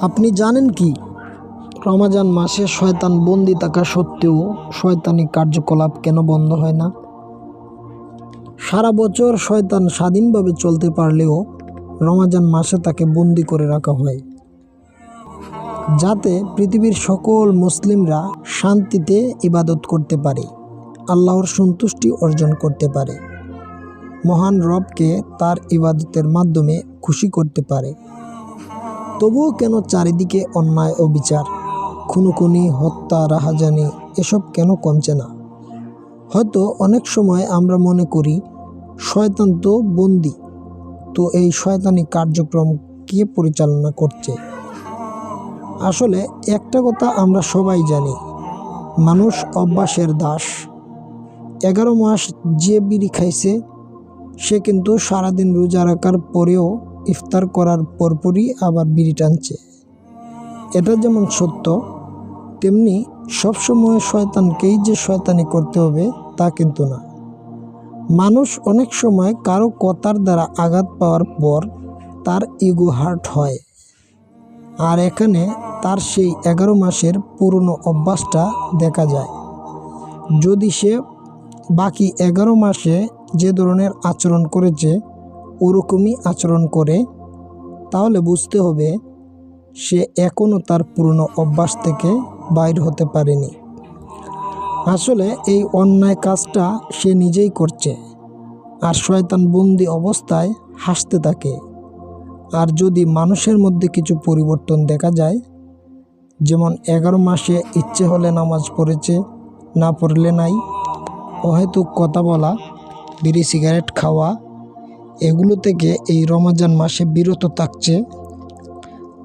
আপনি জানেন কি? রমাজান মাসে শয়তান বন্দি থাকা সত্ত্বেও শয়তানি কার্যকলাপ কেন বন্ধ হয় না? সারা বছর শয়তান স্বাধীনভাবে চলতে পারলেও রমাজান মাসে তাকে বন্দি করে রাখা হয়। যাতে পৃথিবীর সকল মুসলিমরা শান্তিতে ইবাদত করতে পারে, আল্লাহর সন্তুষ্টি অর্জন করতে পারে, মহান রবকে তার ইবাদতের মাধ্যমে খুশি করতে পারে। তবুও কেন চারিদিকে অন্যায় ও বিচার? খুনোখুনি, হত্যা, রাহাজানি, এসব কেন কমছে না? হয়তো অনেক সময় আমরা মনে করি, শয়তান তো বন্দি, তো এই শয়তানি কার্যক্রম কে পরিচালনা করছে? আসলে একটা কথা আমরা সবাই জানি, মানুষ অভ্যাসের দাস। এগারো মাস যে বিড়ি খাইছে, সে কিন্তু সারাদিন রোজা রাখার পরেও ইফতার করার পরপরই আবার বিড়ি টানছে। এটা যেমন সত্য, তেমনি সবসময় শয়তানকেই যে শয়তানি করতে হবে তা কিন্তু না। মানুষ অনেক সময় কারও কথার দ্বারা আঘাত পাওয়ার পর তার ইগো হার্ট হয়। আর এখানে তার সেই এগারো মাসের পুরনো অভ্যাসটা দেখা যায়। যদি সে বাকি এগারো মাসে যে ধরনের আচরণ করেছে ওরকমই আচরণ করে, তাহলে বুঝতে হবে সে এখনও তার পুরনো অভ্যাস থেকে বাইর হতে পারেনি। আসলে এই অন্যায় কাজটা সে নিজেই করছে আর শয়তান বন্দি অবস্থায় হাসতে থাকে। আর যদি মানুষের মধ্যে কিছু পরিবর্তন দেখা যায়, যেমন এগারো মাসে ইচ্ছে হলে নামাজ পড়েছে, না পড়লে নাই, অহেতুক কথা বলা, বিড়ি সিগারেট খাওয়া এগুলো থেকে এই রমজান মাসে বিরত থাকছে,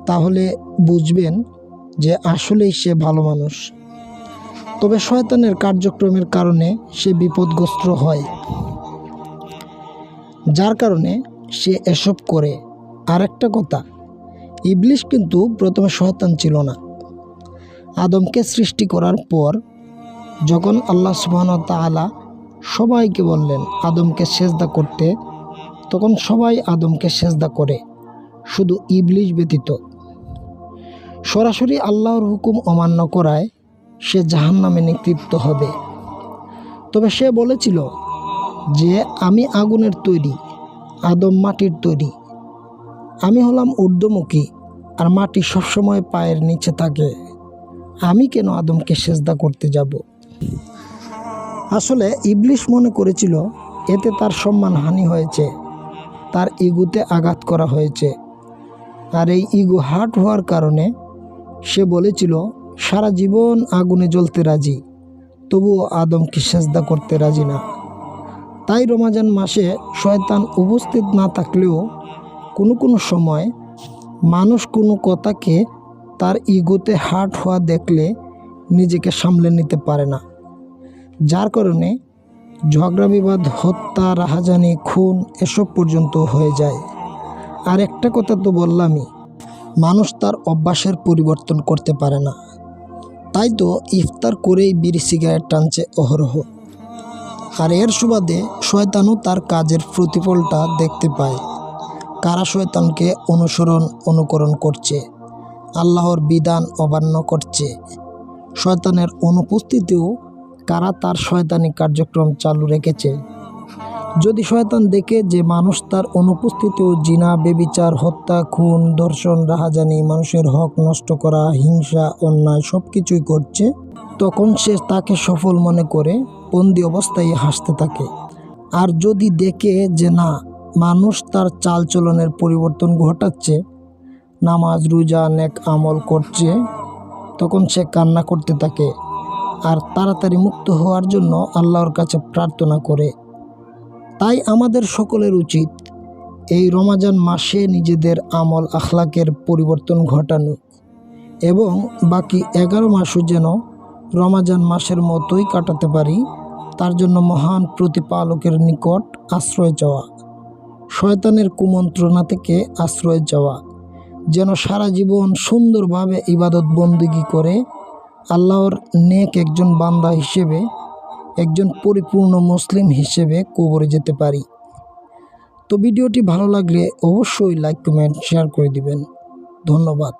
তাহলে বুঝবেন যে আসলেই সে ভালো মানুষ। তবে শয়তানের কার্যক্রমের কারণে সে বিপদগ্রস্ত হয়। যার কারণে সে এসব করে। আর একটা কথা ইবলিশ কিন্তু প্রথমে শয়তান ছিল না। আদমকে সৃষ্টি করার পর যখন আল্লাহ সুবহান তাআলা সবাইকে বললেন, আদমকে সেজদা করতে তখন সবাই আদমকে সেজদা করে, শুধু ইবলিশ ব্যতীত। সরাসরি আল্লাহর হুকুম অমান্য করায় সে জাহান্নামে নিক্ষিপ্ত হবে। তবে সে বলেছিল যে, আমি আগুনের তৈরি, আদম মাটির তৈরি। আমি হলাম ঊর্ধ্বমুখী আর মাটি সবসময় পায়ের নিচে থাকে। আমি কেন আদমকে সেজদা করতে যাব? আসলে ইবলিশ মনে করেছিল, এতে তার সম্মান হানি হয়েছে। তার ইগুতে আঘাত করা হয়েছে। আর এই ইগো হার্ট হওয়ার কারণে সে বলেছিল, সারা জীবন আগুনে জ্বলতে রাজি, তবুও আদমকে সেজদা করতে রাজি না। তাই রমাজান মাসে শয়তান উপস্থিত না থাকলেও কোনো কোনো সময় মানুষ কোনো কথাকে তার ইগোতে হার্ট হওয়া দেখলে নিজেকে সামলে নিতে পারে না। যার কারণে ঝগড়া বিবাদ হত্যা, রাহাজানি, খুন এসব পর্যন্ত হয়ে যায়। আর একটা কথা তো বললামই, মানুষ তার অভ্যাসের পরিবর্তন করতে পারে না। তাই তো ইফতার করেই বিড়ি সিগারেট টানছে অহরহ। আর এর সুবাদে শয়তানও তার কাজের প্রতিফলটা দেখতে পায়। কারা শয়তানকে অনুসরণ, অনুকরণ করছে? আল্লাহর বিধান অমান্য করছে। শয়তানের অনুপস্থিতিও কারা তার শয়তানি কার্যক্রম চালু রেখেছে? যদি শয়তান দেখে যে মানুষ তার অনুপস্থিতিও জিনা, বেবিচার, হত্যা, খুন, ধর্ষণ, রাহাজানি, মানুষের হক নষ্ট করা, হিংসা, অন্যায় সব কিছুই করছে, তখন সে তাকে সফল মনে করে বন্দি অবস্থায় হাসতে থাকে। আর যদি দেখে যে না, মানুষ তার চালচলনের পরিবর্তন ঘটাচ্ছে, নামাজ, রোজা, নেক আমল করছে, তখন সে কান্না করতে থাকে। আর তাড়াতাড়ি মুক্ত হওয়ার জন্য আল্লাহর কাছে প্রার্থনা করে। তাই আমাদের সকলের উচিত এই রমাজান মাসে নিজেদের আমল আখলাকের পরিবর্তন ঘটানো এবং বাকি এগারো মাসও যেন রমাজান মাসের মতোই কাটাতে পারি, তার জন্য মহান প্রতিপালকের নিকট আশ্রয় চাওয়া, শয়তানের কুমন্ত্রণা থেকে আশ্রয় চাওয়া, যেন সারা জীবন সুন্দরভাবে ইবাদত বন্দিগি করে আল্লাহর নেক একজন বান্দা হিসেবে, একজন পরিপূর্ণ মুসলিম হিসেবে কবরে যেতে পারি। তো ভিডিওটি ভালো লাগলে অবশ্যই লাইক কমেন্ট শেয়ার করে দিবেন। ধন্যবাদ।